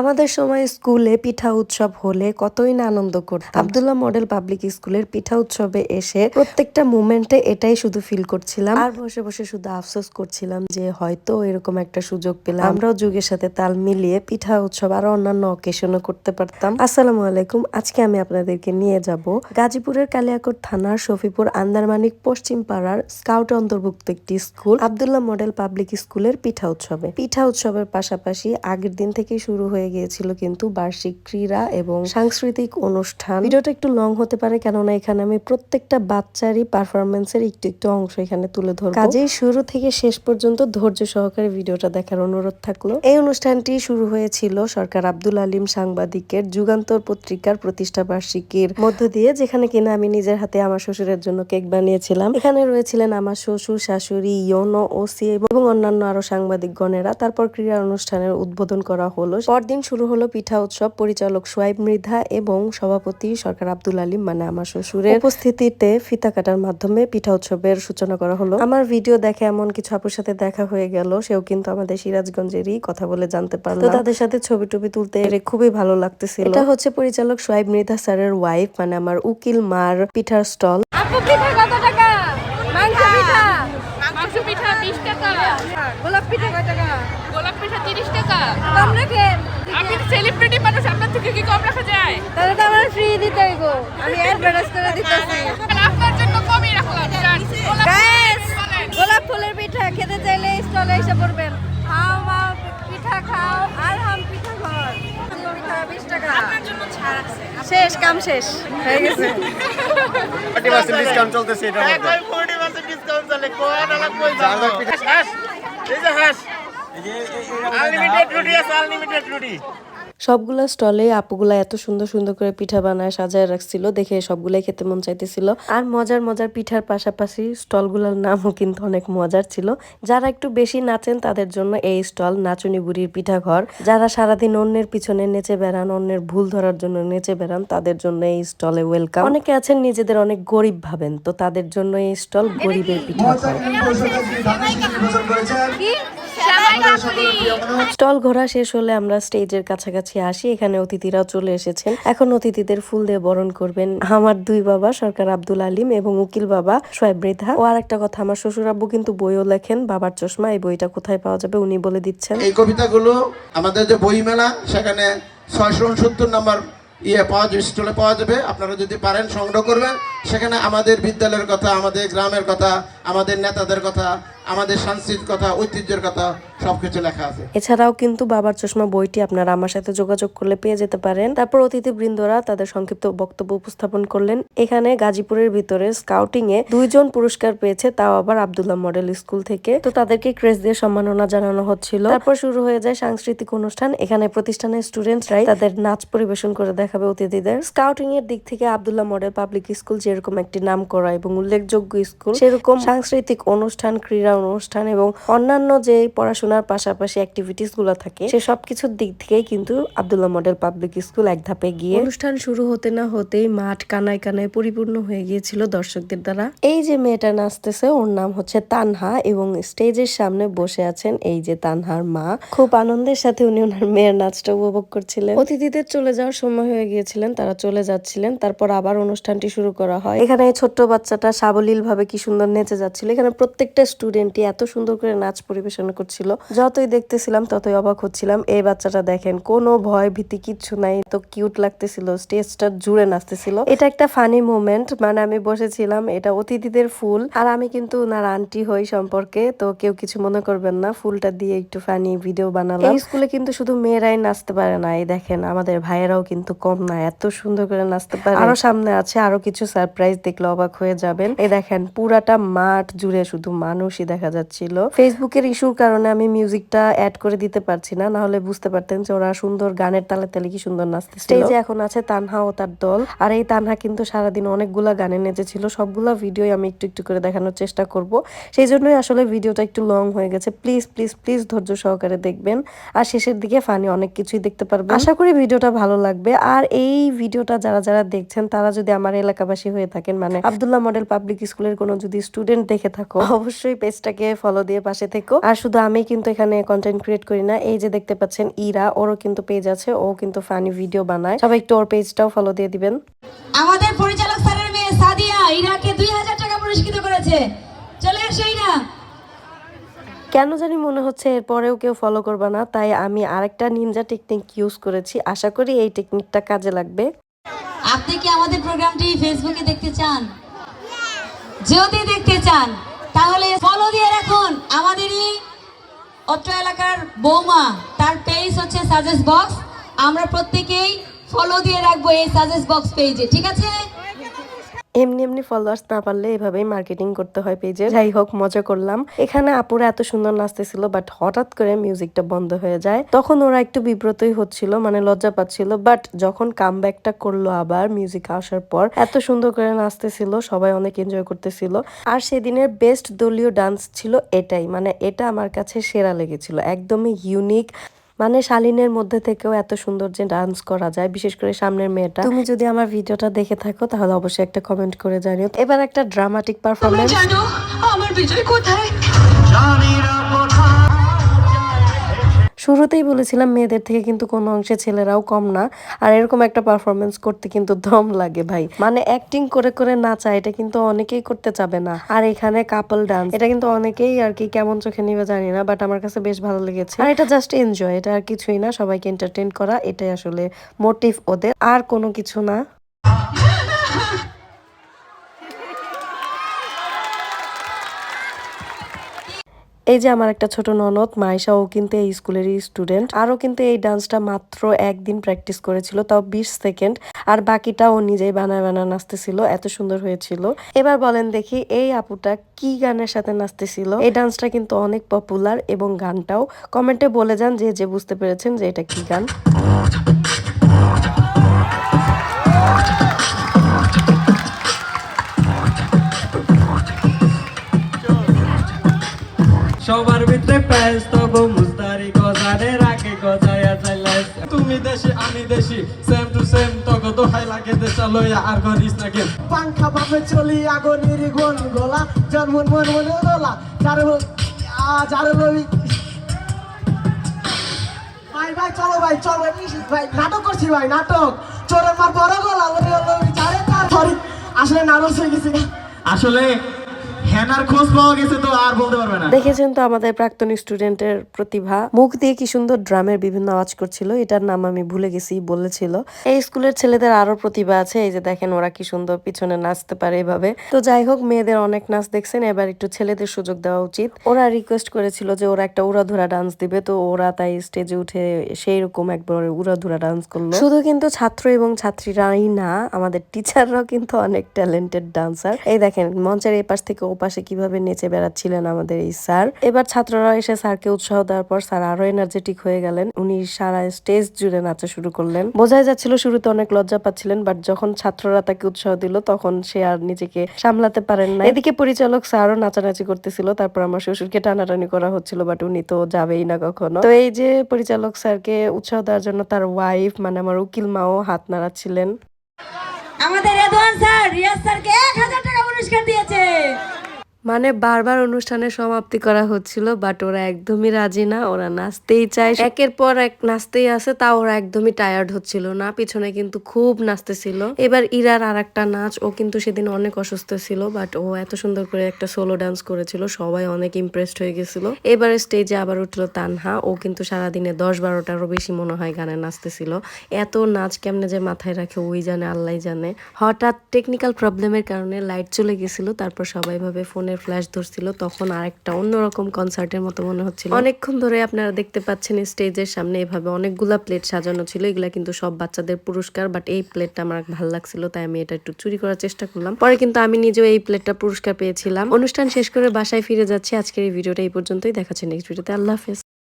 আমাদের সময় স্কুলে পিঠা উৎসব হলে কতই না আনন্দ করতাম। আবদুল্লাহ মডেল পাবলিক স্কুলের পিঠা উৎসবে এসে প্রত্যেকটা মুমেন্টে এটাই শুধু ফিল করছিলাম। আর বসে বসে শুধু আফসোস করছিলাম যে হয়তো এরকম একটা সুযোগ পেলাম। আমরাও যুগের সাথে তাল মিলিয়ে পিঠা উৎসব আরও অন্যান্য অকেশনও করতে পারতাম। আসসালামু আলাইকুম, আজকে আমি আপনাদেরকে নিয়ে যাব গাজীপুরের কালিয়াকোট থানার শফিপুর আন্দারমানিক পশ্চিম পাড়ার স্কাউট অন্তর্ভুক্ত একটি স্কুল, আবদুল্লাহ মডেল পাবলিক স্কুলের পিঠা উৎসবে। পিঠা উৎসবের পাশাপাশি আগের দিন থেকেই শুরু হয়ে গিয়েছিল কিন্তু বার্ষিক ক্রীড়া এবং সাংস্কৃতিক অনুষ্ঠান। ভিডিওটা একটু লং হতে পারে, কেননা এখানে আমি প্রত্যেকটা বাচ্চারই পারফরমেন্সের একটু একটু অংশ এখানে তুলে ধরবো। কাজেই শুরু থেকে শেষ পর্যন্ত ধৈর্য সহকারে ভিডিওটা দেখার অনুরোধ থাকল। এই অনুষ্ঠানটি শুরু হয়েছিল সরকার আব্দুল আলিম সাংবাদিকের যুগান্তর পত্রিকার প্রতিষ্ঠা বার্ষিকীর মধ্য দিয়ে, যেখানে কিনা আমি নিজের হাতে আমার শ্বশুরের জন্য কেক বানিয়েছিলাম। এখানে রয়েছিলেন আমার শ্বশুর, শাশুড়ি, ইয়নো, ওসি এবং অন্যান্য আরও সাংবাদিক গণেরা। তারপর ক্রীড়া অনুষ্ঠানের উদ্বোধন করা হলো। পরদিন শুরু হলো পিঠা উৎসব পরিচালক সোয়াইব মৃধা এবং সভাপতি সরকার আব্দুল আলিম মানে আমার শ্বশুরের উপস্থিতিতে ফিতা কাটার মাধ্যমে পিঠা উৎসবের সূচনা করা হলো। আমার ভিডিও দেখে এমন কিছু আপুর সাথে দেখা হয়ে গেল সেও কিন্তু আমাদের সিরাজগঞ্জেরই কথা বলে জানতে পারল তো তাদের সাথে ছবি টবি তুলতে খুবই ভালো লাগতেছিল। এটা হচ্ছে পরিচালক সোয়াইব মৃধা স্যারের ওয়াইফ মানে আমার উকিল মার পিঠার স্টল আপু পিঠা কত টাকা? মাংস পিঠা? মাংস পিঠা বিশ টাকা। গোলাপ পিঠা কত টাকা? গোলাপ পিঠা তিরিশ টাকা। কম রাখেন আপনি সেলিব্রিটি মানুষ আপনার থেকে কি কম রাখা যায়? তাহলে তো আমার ফ্রি দিতে হইব আমি অ্যাডভার্টাইজ করে দিতেছি। আপনার জন্য কমই রাখলাম গোলাপ গাইস গোলাপ ফুলের পিঠা খেতে চাইলে স্টলে এসে পড়বেন। খাও মাও পিঠা খাও আর হাম পিঠা ঘর। পিঠা বিশ টাকা শেষ কাম শেষ। হয়ে গেছে। ডিসকাউন্ট চলতেছে 40% ডিসকাউন্ট চলে। কোন আলাপ কই এই যে হাস আনলিমিটেড রুটি আছে আনলিমিটেড রুটি। সবগুলা স্টলে আপুগুলা এত সুন্দর সুন্দর করে পিঠা বানায় সাজায় রাখছিল দেখে সবগুলাই খেতে মন চাইতেছিল। আর মজার মজার পিঠার পাশাপাশি স্টলগুলোর নামও কিন্তু অনেক মজার ছিল। যারা একটু বেশি নাচেন তাদের জন্য এই স্টল নাচুনি বুড়ির পিঠা ঘর যারা সারাদিন অন্যের পিছনে নেচে বেড়ান অন্যের ভুল ধরার জন্য নেচে বেড়ান তাদের জন্য এই স্টলে ওয়েলকাম। অনেকে আছেন নিজেদের অনেক গরিব ভাবেন তো তাদের জন্য এই স্টল গরিবের পিঠা। ঘর স্টল ঘোরা শেষ হলে আমরা স্টেজের কাছাকাছি আসি, এখানে অতিথিরাও চলে এসেছেন। এখন অতিথিদের ফুল দিয়ে বরণ করবেন আমার দুই বাবা, সরকার আব্দুল আলিম এবং উকিল বাবা সোয়েব মৃধা ও আর একটা কথা, আমার শ্বশুর আব্বু কিন্তু বইও লেখেন, বাবার চশমা, এই বইটা কোথায় পাওয়া যাবে উনি বলে দিচ্ছেন। এই কবিতাগুলো আমাদের যে বই মেলা, সেখানে ছয়শো উনসত্তর নম্বর ইয়ে পাওয়া যাবে, স্টলে পাওয়া যাবে। আপনারা যদি পারেন, সংগ্রহ করবেন। সেখানে আমাদের বিদ্যালয়ের কথা, আমাদের গ্রামের কথা, আমাদের নেতাদের কথা, আমাদের সাংস্কৃতিক কথা, ঐতিহ্যের কথা সবকিছু লেখা আছে। এছাড়াও কিন্তু বাবার চশমা বইটি আপনারা আমার সাথে যোগাযোগ করলে পেয়ে যেতে পারেন। তারপর অতিথিবৃন্দরা তাদের সংক্ষিপ্ত বক্তব্য উপস্থাপন করলেন। এখানে গাজীপুরের ভিতরে স্কাউটিং এ দুইজন পুরস্কার পেয়েছে, তাও আবার আব্দুল্লাহ মডেল স্কুল থেকে। তো তাদেরকে ক্রেস দিয়ে সম্মাননা জানানো হচ্ছিল। তারপর শুরু হয়ে যায় সাংস্কৃতিক অনুষ্ঠান। এখানে প্রতিষ্ঠানের স্টুডেন্টরাই তাদের নাচ পরিবেশন করে দেখাবে অতিথিদের। স্কাউটিং এর দিক থেকে আব্দুল্লাহ মডেল পাবলিক স্কুল যেরকম একটি নাম করা এবং উল্লেখযোগ্য স্কুল সেরকম সাংস্কৃতিক অনুষ্ঠান, ক্রীড়া অনুষ্ঠান এবং অন্যান্য যে পড়াশোনার পাশাপাশি অ্যাক্টিভিটিসগুলো থাকে সে সবকিছুর দিক থেকেই কিন্তু আব্দুল্লাহ মডেল পাবলিক স্কুল এক ধাপে গিয়ে অনুষ্ঠান শুরু হতে না হতেই মাঠ কানায় কানায় পরিপূর্ণ হয়ে গিয়েছিল দর্শকদের দ্বারা। এই যে মেয়েটা নাচতেছে ওর নাম হচ্ছে তানহা এবং স্টেজের সামনে বসে আছেন এই যে তানহার মা। খুব আনন্দের সাথে উনি ওনার মেয়ের নাচটা উপভোগ করছিলেন। অতিথিদের চলে যাওয়ার সময় হয়ে গিয়েছিলেন তারা চলে যাচ্ছিলেন তারপর আবার অনুষ্ঠানটি শুরু করা হয়। এখানে এই ছোট্ট বাচ্চাটা সাবলীল ভাবে কি সুন্দর নেচে যাচ্ছিল। এখানে প্রত্যেকটা স্টুডেন্টই এত সুন্দর করে নাচ পরিবেশন করছিল। যতই দেখতেছিলাম, ততই অবাক হচ্ছিলাম। এই বাচ্চাটা দেখেন, কোনো ভয় ভীতি কিচ্ছু নাই। তো কিউট লাগতেছিল স্টেজটা জুড়ে নাচতেছিল। এটা একটা ফানি মোমেন্ট মানে আমি বসেছিলাম, এটা অতিথিদের ফুল। আর আমি কিন্তু ওনার আন্টি হই সম্পর্কে, তো কেউ কিছু মনে করবেন না, ফুলটা দিয়ে একটু ফানি ভিডিও বানালাম। এই স্কুলে কিন্তু শুধু মেয়েরাই নাচতে পারে না, এই দেখেন, আমাদের ভাইয়েরাও কিন্তু কম না, এত সুন্দর করে নাচতে পারে। আরও সামনে আছে, আরও কিছু সারপ্রাইজ দেখলে অবাক হয়ে যাবেন। এই দেখেন, পুরাটা মাঠ জুড়ে শুধু মানুষই দেখা যাচ্ছিল। ফেসবুকের ইস্যুর কারণে আমি মিউজিকটা অ্যাড করে দিতে পারছি না না হলে বুঝতে পারতেন যে ওরা সুন্দর গানের তালে তালে কি সুন্দর নাচতে স্টেজে এখন আছে তানহা ও তার দল আর এই তানহা কিন্তু সারাদিন অনেকগুলা গানে নেচেছিল সবগুলা ভিডিও আমি একটু একটু করে দেখানোর চেষ্টা করব। সেই জন্যই আসলে ভিডিওটা একটু লং হয়ে গেছে। প্লিজ প্লিজ প্লিজ ধৈর্য সহকারে দেখবেন আর শেষের দিকে ফানি অনেক কিছুই দেখতে পারবেন। আশা করি ভিডিওটা ভালো লাগবে আর এই ভিডিওটা যারা যারা দেখছেন তারা যদি আমার এলাকাবাসী হয়ে থাকেন মানে আব্দুল্লাহ মডেল পাবলিক স্কুলের কোনো যদি স্টুডেন্ট দেখে থাকো অবশ্যই পেজটাকে ফলো দিয়ে পাশে থেকো। আর শুধু আমি কিন্তু এখানে কন্টেন্ট ক্রিয়েট করি না। এই যে দেখতে পাচ্ছেন ইরা ওরও কিন্তু পেজ আছে ও কিন্তু ফানি ভিডিও বানায়। সবাই একটু ওর পেজটাও ফলো দিয়ে দিবেন। আমাদের পরিচালক স্যারের মেয়ে সাদিয়া ইরাকে দুই হাজার টাকা পুরস্কৃত করেছে। চলে আসো ইরা। কেন জানি মনে হচ্ছে এরপরেও কেউ ফলো করবে না তাই আমি আরেকটা নিনজা টেকনিক ইউজ করেছি। আশা করি এই টেকনিকটা কাজে লাগবে। আপনি কি আমাদের প্রোগ্রামটি ফেসবুকে দেখতে চান? যদি দেখতে চান তাহলে ফলো দিয়ে রাখুন। আমাদেরই অত্র এলাকার বৌমা, তার পেজ হচ্ছে সাজেস্ট বক্স আমরা প্রত্যেকেই ফলো দিয়ে রাখব এই সাজেস্ট বক্স পেজে ঠিক আছে? এমনি এমনি ফলোয়ার্স না পারলে এভাবেই মার্কেটিং করতে হয় পেজে যাই হোক, মজা করলাম। এখানে আপুরা এত সুন্দর নাচতেছিল বাট হঠাৎ করে মিউজিকটা বন্ধ হয়ে যায়। তখন ওরা একটু বিব্রতই হচ্ছিল মানে লজ্জা পাচ্ছিল বাট যখন কামব্যাকটা করল আবার মিউজিক আসার পর, এত সুন্দর করে নাচতেছিল, সবাই অনেক এনজয় করতেছিল। আর সেদিনের বেস্ট দলীয় ডান্স ছিল এটাই মানে এটা আমার কাছে সেরা লেগেছিল, একদমই ইউনিক মানে শালিনের মধ্যে থেকেও এত সুন্দর যে ডান্স করা যায় বিশেষ করে সামনের মেয়েটা। তুমি যদি আমার ভিডিওটা দেখে থাকো তাহলে অবশ্যই একটা কমেন্ট করে জানিও। এবার একটা ড্রামাটিক পারফরমেন্স জানো আমার বিজয় কোথায়? শুরুতেই বলেছিলাম মেয়েদের থেকে কিন্তু কোনো অংশে ছেলেরাও কম না। আর এরকম একটা পারফরমেন্স করতে কিন্তু দম লাগে ভাই। মানে অ্যাক্টিং করে করে নাচা, এটা কিন্তু অনেকেই করতে চাবে না। আর এখানে কাপল ডান্স এটা কিন্তু অনেকেই আর কি কেমন চোখে নিবে জানি না বাট আমার কাছে বেশ ভালো লেগেছে। আর এটা জাস্ট এনজয় এটা আর কিছুই না, সবাইকে এন্টারটেন করা, এটাই আসলে মোটিভ ওদের। আর কোনো কিছু না। এই যে আমার একটা ছোট ননদ মাইশা ও কিন্তু এই স্কুলেরই স্টুডেন্ট আরও কিন্তু এই ডান্সটা মাত্র একদিন প্র্যাকটিস করেছিল, তাও বিশ সেকেন্ড আর বাকিটা ও নিজেই বানায় বানায় নাচতেছিল, এত সুন্দর হয়েছিল। এবার বলেন দেখি, এই আপুটা কি গানের সাথে নাচতেছিল? এই ডান্সটা কিন্তু অনেক পপুলার এবং গানটাও। কমেন্টে বলে যান যে যে বুঝতে পেরেছেন যে এটা কি গান। সবার ভিতরে প্যাস তবু মুস্তারি গজারে রাখে গজায়া চাইলাই তুমি দেশি আমি দেশি সেম টু সেম তগো দোহাই লাগে দেশা লইয়া আর করিস না গেম পাংখা ভাবে চলি আগনির গন গলা জন্মন মন মনে দোলা যার যার লবি ভাই ভাই চলো ভাই চলো ভাই নাটক করছি ভাই নাটক। চোরের মার বড় গলা লবি লবি যারে তার আসলে নার্ভাস হয়ে গেছি আসলে দেখেছেন তো আমাদের প্রাক্তন স্টুডেন্টের প্রতিভা। মুখ দিয়ে কি সুন্দর ড্রামের বিভিন্ন আওয়াজ করছিল, এটার নাম আমি ভুলে গেছি, বলেছিল। এই স্কুলের ছেলেদের আরও প্রতিভা আছে, এই যে দেখেন ওরা কি সুন্দর পিছনে নাচতে পারে এভাবে। তো যাই হোক, মেয়েদের অনেক নাচ দেখছেন, এবার একটু ছেলেদের সুযোগ দেওয়া উচিত। ওরা রিকোয়েস্ট করেছিল যে ওরা একটা উড়াধুরা ডান্স দিবে, তো ওরা তাই স্টেজে উঠে সেই রকম একবার উড়াধুরা ডান্স করল। শুধু কিন্তু ছাত্র এবং ছাত্রীরাই না, আমাদের টিচাররাও কিন্তু অনেক ট্যালেন্টেড ডান্সার এই দেখেন, মঞ্চের এই পাশ থেকে ও পাশে কীভাবে নেচে বেড়াচ্ছিলেন আমাদের এই স্যার। এবার ছাত্ররা এসে স্যারকে উৎসাহ দেওয়ার পর স্যার আরও এনার্জেটিক হয়ে গেলেন। উনি সারা স্টেজ জুড়ে নাচা শুরু করলেন। বোঝাই যাচ্ছিল শুরুতে অনেক লজ্জা পাচ্ছিলেন বাট যখন ছাত্ররা তাকে উৎসাহ দিল, তখন সে আর নিজেকে সামলাতে পারেন না এদিকে পরিচালক স্যারও নাচানাচি করতেছিল, তারপর আমার শ্বশুরকে টানাটানি করা হচ্ছিল বাট উনি তো যাবেই না কখনো। তো এই যে পরিচালক স্যারকে উৎসাহ দেওয়ার জন্য তার ওয়াইফ মানে আমার উকিল মাও হাত নাড়াচ্ছিলেন। আমাদের রেদওয়ান স্যার, রিয়াজ স্যারকে এক হাজার টাকা পুরস্কার দিয়েছে মানে বারবার অনুষ্ঠানের সমাপ্তি করা হচ্ছিল বাট ওরা একদমই রাজি না, ওরা নাচতেই চায়। একের পর এক নাচতেই আছে তা ওরা একদমই টায়ার্ড হচ্ছিল না, পিছনে কিন্তু খুব নাচতেছিল। এবার ইরার আর একটা নাচ, ও কিন্তু সেদিন অনেক অসুস্থ ছিল বাট ও এত সুন্দর করে একটা সোলো ডান্স করেছিল, সবাই অনেক ইমপ্রেসড হয়ে গেছিল। এবার স্টেজে আবার উঠল তানহা, ও কিন্তু সারাদিনে দশ বারোটারও বেশি মনে হয় গানে নাচতেছিল। এত নাচ কেমনে যে মাথায় রাখে, ওই জানে আল্লাহ জানে। হঠাৎ টেকনিক্যাল প্রবলেমের কারণে লাইট চলে গেছিল, তারপর সবাই ভাবে ফোনের ফ্ল্যাশ ধরছিল, তখন আরেকটা অন্যরকম কনসার্টের মতো মনে হচ্ছিল। অনেকক্ষণ ধরে আপনারা দেখতে পাচ্ছেন স্টেজের সামনে এভাবে অনেকগুলা প্লেট সাজানো ছিল, এগুলা কিন্তু সব বাচ্চাদের পুরস্কার বাট এই প্লেটটা আমার ভালো লাগছিল, তাই আমি এটা একটু চুরি করার চেষ্টা করলাম। পরে কিন্তু আমি নিজেও এই প্লেটটা পুরস্কার পেয়েছিলাম। অনুষ্ঠান শেষ করে বাসায় ফিরে যাচ্ছি, আজকের এই ভিডিওটা এই পর্যন্তই দেখাচ্ছে নেক্সট ভিডিওতে আল্লাহ হাফেজ।